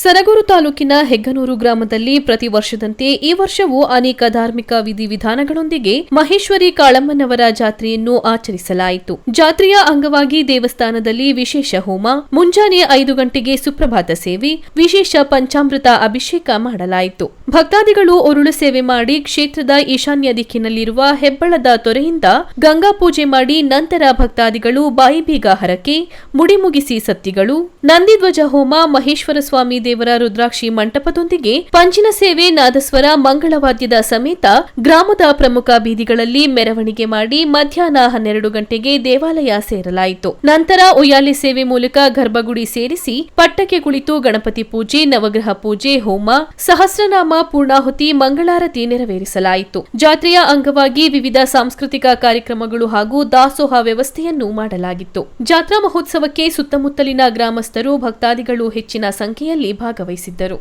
ಸರಗೂರು ತಾಲೂಕಿನ ಹೆಗ್ಗನೂರು ಗ್ರಾಮದಲ್ಲಿ ಪ್ರತಿ ವರ್ಷದಂತೆ ಈ ವರ್ಷವೂ ಅನೇಕ ಧಾರ್ಮಿಕ ವಿಧಿವಿಧಾನಗಳೊಂದಿಗೆ ಮಹೇಶ್ವರಿ ಕಾಳಮ್ಮನವರ ಜಾತ್ರೆಯನ್ನು ಆಚರಿಸಲಾಯಿತು. ಜಾತ್ರೆಯ ಅಂಗವಾಗಿ ದೇವಸ್ಥಾನದಲ್ಲಿ ವಿಶೇಷ ಹೋಮ, ಮುಂಜಾನೆ ಐದು ಗಂಟೆಗೆ ಸುಪ್ರಭಾತ ಸೇವೆ, ವಿಶೇಷ ಪಂಚಾಮೃತ ಅಭಿಷೇಕ ಮಾಡಲಾಯಿತು. ಭಕ್ತಾದಿಗಳು ಉರುಳು ಸೇವೆ ಮಾಡಿ ಕ್ಷೇತ್ರದ ಈಶಾನ್ಯ ದಿಕ್ಕಿನಲ್ಲಿರುವ ಹೆಬ್ಬಳದ ತೊರೆಯಿಂದ ಗಂಗಾ ಪೂಜೆ ಮಾಡಿ ನಂತರ ಭಕ್ತಾದಿಗಳು ಬಾಯಿಬೀಗ ಹರಕೆ ಮುಡಿಮುಗಿಸಿ ಸತ್ತಿಗಳು, ನಂದಿಧ್ವಜ ಹೋಮ ಮಹೇಶ್ವರ ಸ್ವಾಮಿ ದೇವರ ರುದ್ರಾಕ್ಷಿ ಮಂಟಪದೊಂದಿಗೆ ಪಂಚಿನ ಸೇವೆ ನಾದಸ್ವರ ಮಂಗಳವಾದ್ಯದ ಸಮೇತ ಗ್ರಾಮದ ಪ್ರಮುಖ ಬೀದಿಗಳಲ್ಲಿ ಮೆರವಣಿಗೆ ಮಾಡಿ ಮಧ್ಯಾಹ್ನ ಹನ್ನೆರಡು ಗಂಟೆಗೆ ದೇವಾಲಯ ಸೇರಲಾಯಿತು. ನಂತರ ಉಯ್ಯಾಲೆ ಸೇವೆ ಮೂಲಕ ಗರ್ಭಗುಡಿ ಸೇರಿಸಿ ಪಟ್ಟಕ್ಕೆ ಕುಳಿತು ಗಣಪತಿ ಪೂಜೆ, ನವಗ್ರಹ ಪೂಜೆ, ಹೋಮ, ಸಹಸ್ರನಾಮ, ಪೂರ್ಣಾಹುತಿ, ಮಂಗಳಾರತಿ ನೆರವೇರಿಸಲಾಯಿತು. ಜಾತ್ರೆಯ ಅಂಗವಾಗಿ ವಿವಿಧ ಸಾಂಸ್ಕೃತಿಕ ಕಾರ್ಯಕ್ರಮಗಳು ಹಾಗೂ ದಾಸೋಹ ವ್ಯವಸ್ಥೆಯನ್ನು ಮಾಡಲಾಗಿತ್ತು. ಜಾತ್ರಾ ಮಹೋತ್ಸವಕ್ಕೆ ಸುತ್ತಮುತ್ತಲಿನ ಗ್ರಾಮಸ್ಥರು, ಭಕ್ತಾದಿಗಳು ಹೆಚ್ಚಿನ ಸಂಖ್ಯೆಯಲ್ಲಿ ಭಾಗವಹಿಸಿದ್ದರು.